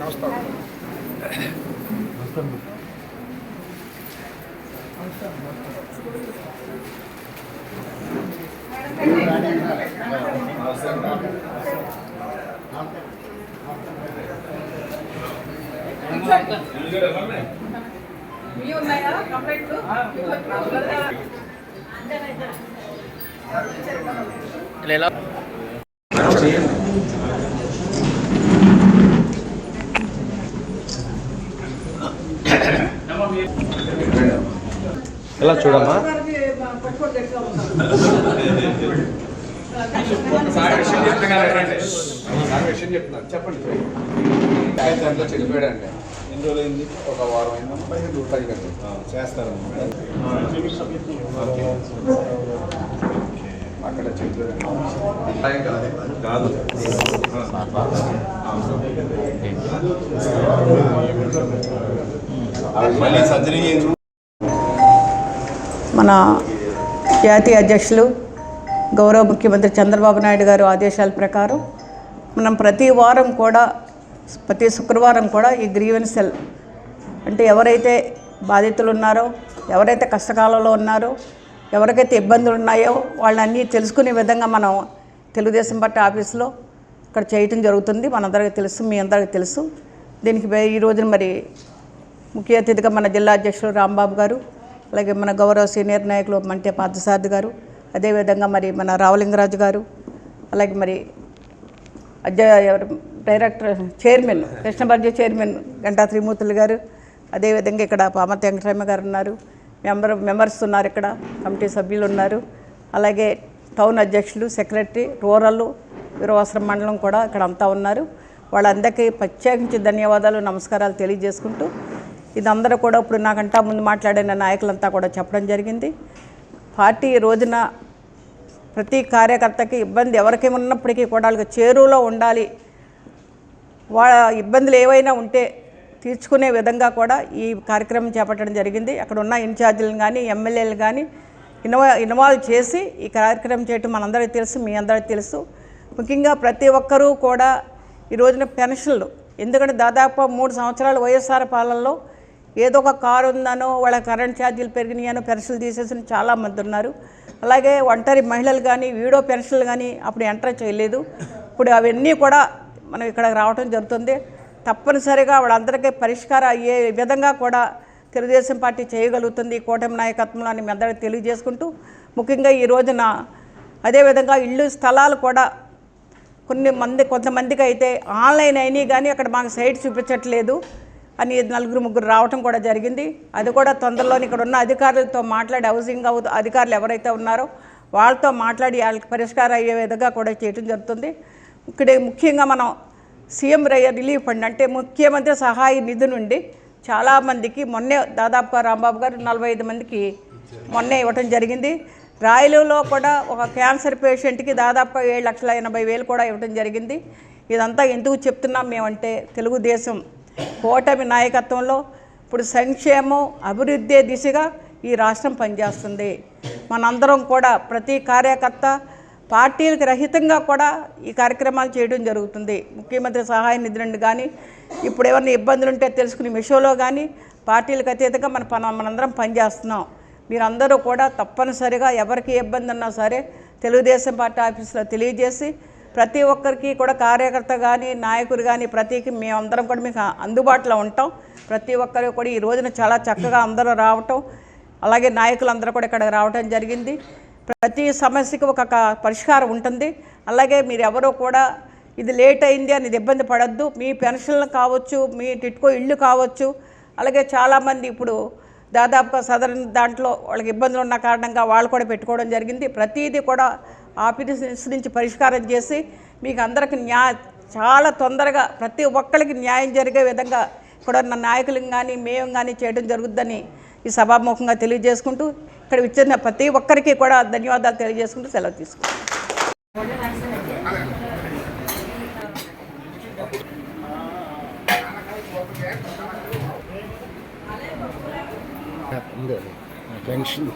నమస్కారం. మీ ఉన్నాయా కంప్లైంట్లు ఎలా? చూడమ్మా? విషయం చెప్తున్నారు. చెప్పండి. అయితే అంతా చెడిపోయాడండి. ఎన్ని రోజులు అయింది ఒక వారం అయిందా? పదిహేను పది గంటలు చేస్తారు అక్కడ చెడిపోయాడు. కాదు. చేయించు మన జాతీయ అధ్యక్షులు గౌరవ ముఖ్యమంత్రి చంద్రబాబు నాయుడు గారు ఆదేశాల ప్రకారం మనం ప్రతి వారం కూడా ప్రతి శుక్రవారం కూడా ఈ గ్రీవెన్స్ సెల్ అంటే ఎవరైతే బాధితులు ఉన్నారో ఎవరైతే కష్టకాలంలో ఉన్నారో ఎవరికైతే ఇబ్బందులు ఉన్నాయో వాళ్ళన్నీ తెలుసుకునే విధంగా మనం తెలుగుదేశం పార్టీ ఆఫీస్లో ఇక్కడ చేయటం జరుగుతుంది. మనందరికీ తెలుసు మీ అందరికీ తెలుసు. దీనికి ఈ రోజున మరి ముఖ్య అతిథిగా మన జిల్లా అధ్యక్షులు రాంబాబు గారు అలాగే మన గౌరవ సీనియర్ నాయకులు మంటే పార్థసారథి గారు అదేవిధంగా మరి మన రావలింగరాజు గారు అలాగే మరి అధ్య డైరెక్టర్ చైర్మన్ కృష్ణభర్జ చైర్మన్ గంటా త్రిమూర్తులు గారు అదేవిధంగా ఇక్కడ పామతి వెంకటరమ్మ గారు ఉన్నారు మెంబర్ మెంబర్స్ ఉన్నారు ఇక్కడ కమిటీ సభ్యులు ఉన్నారు అలాగే టౌన్ అధ్యక్షులు సెక్రటరీ రూరల్ వీరవాసరం మండలం కూడా ఇక్కడ అంతా ఉన్నారు. వాళ్ళందరికీ ప్రత్యేకించి ధన్యవాదాలు నమస్కారాలు తెలియజేసుకుంటూ ఇదందరూ కూడా ఇప్పుడు నాకంటా ముందు మాట్లాడిన నాయకులంతా కూడా చెప్పడం జరిగింది. పార్టీ ఈ రోజున ప్రతి కార్యకర్తకి ఇబ్బంది ఎవరికి ఉన్నప్పటికీ కూడా వాళ్ళకి చేరువలో ఉండాలి. వాళ్ళ ఇబ్బందులు ఏవైనా ఉంటే తీర్చుకునే విధంగా కూడా ఈ కార్యక్రమం చేపట్టడం జరిగింది. అక్కడ ఉన్న ఇన్ఛార్జీలను కానీ ఎమ్మెల్యేలు కానీ ఇన్వా ఇన్వాల్వ్ చేసి ఈ కార్యక్రమం చేయటం మనందరికీ తెలుసు మీ అందరికీ తెలుసు. ముఖ్యంగా ప్రతి ఒక్కరూ కూడా ఈ రోజున పెన్షన్లు ఎందుకంటే దాదాపు మూడు సంవత్సరాలు వైఎస్ఆర్ పాలనలో ఏదో ఒక కారు ఉందనో వాళ్ళ కరెంట్ ఛార్జీలు పెరిగినాయనో పెన్షన్లు తీసేసిన చాలామంది ఉన్నారు. అలాగే ఒంటరి మహిళలు కానీ వీడో పెన్షన్లు కానీ అప్పుడు ఎంటర్ చేయలేదు. ఇప్పుడు అవన్నీ కూడా మనం ఇక్కడ రావడం జరుగుతుంది. తప్పనిసరిగా వాళ్ళందరికీ పరిష్కారం అయ్యే విధంగా కూడా తెలుగుదేశం పార్టీ చేయగలుగుతుంది కూటమి నాయకత్వంలో అని మీ తెలియజేసుకుంటూ ముఖ్యంగా ఈ రోజున అదేవిధంగా ఇళ్ళు స్థలాలు కూడా కొన్ని మంది కొంతమందికి అయితే ఆన్లైన్ అయినాయి కానీ అక్కడ మాకు సైట్ చూపించట్లేదు. అని నలుగురు ముగ్గురు రావటం కూడా జరిగింది. అది కూడా తొందరలో ఇక్కడ ఉన్న అధికారులతో మాట్లాడి హౌసింగ్ అధికారులు ఎవరైతే ఉన్నారో వాళ్ళతో మాట్లాడి వాళ్ళకి పరిష్కారం అయ్యే విధంగా కూడా చేయడం జరుగుతుంది. ఇక్కడ ముఖ్యంగా మనం సీఎం రయ్య రిలీఫ్ ఫండ్ అంటే ముఖ్యమంత్రి సహాయ నిధి నుండి చాలామందికి మొన్నే దాదాపుగా రాంబాబు గారు నలభై ఐదు మందికి మొన్నే ఇవ్వటం జరిగింది. రాయలులో కూడా ఒక క్యాన్సర్ పేషెంట్కి దాదాపుగా ఏడు లక్షల ఎనభై వేలు కూడా ఇవ్వడం జరిగింది. ఇదంతా ఎందుకు చెప్తున్నాం మేమంటే తెలుగుదేశం కూటమి నాయకత్వంలో ఇప్పుడు సంక్షేమం అభివృద్ధి దిశగా ఈ రాష్ట్రం పనిచేస్తుంది. మనందరం కూడా ప్రతి కార్యకర్త పార్టీలకు రహితంగా కూడా ఈ కార్యక్రమాలు చేయడం జరుగుతుంది. ముఖ్యమంత్రి సహాయ నిధులను కానీ ఇప్పుడు ఏమైనా ఇబ్బందులు ఉంటే తెలుసుకునే విషయంలో కానీ పార్టీలకు అతీతంగా మన పన మనందరం పనిచేస్తున్నాం. మీరందరూ కూడా తప్పనిసరిగా ఎవరికి ఇబ్బంది ఉన్నా సరే తెలుగుదేశం పార్టీ ఆఫీసులో తెలియజేసి ప్రతి ఒక్కరికి కూడా కార్యకర్త కానీ నాయకులు కానీ ప్రతికి మేమందరం కూడా మీకు అందుబాటులో ఉంటాం. ప్రతి ఒక్కరు కూడా ఈ రోజున చాలా చక్కగా అందరూ రావటం అలాగే నాయకులందరూ కూడా ఇక్కడ రావటం జరిగింది. ప్రతి సమస్యకి ఒక పరిష్కారం ఉంటుంది. అలాగే మీరు ఎవరో కూడా ఇది లేట్ అయింది అని ఇది ఇబ్బంది పడద్దు. మీ పెన్షన్లు కావచ్చు మీ టిట్కో ఇళ్ళు కావచ్చు. అలాగే చాలామంది ఇప్పుడు దాదాపుగా సదరన్ దాంట్లో వాళ్ళకి ఇబ్బందులు ఉన్న కారణంగా వాళ్ళు కూడా పెట్టుకోవడం జరిగింది. ప్రతిదీ కూడా ఆఫీస్ నుంచి పరిష్కారం చేసి మీకు అందరికి న్యా చాలా తొందరగా ప్రతి ఒక్కరికి న్యాయం జరిగే విధంగా కూడా ఉన్న నాయకులు కానీ మేము కానీ చేయడం జరుగుద్దని ఈ సభాముఖంగా తెలియజేసుకుంటూ ఇక్కడ ఇచ్చిన ప్రతి ఒక్కరికి కూడా ధన్యవాదాలు తెలియజేసుకుంటూ సెలవు తీసుకుంటాం పెన్షన్.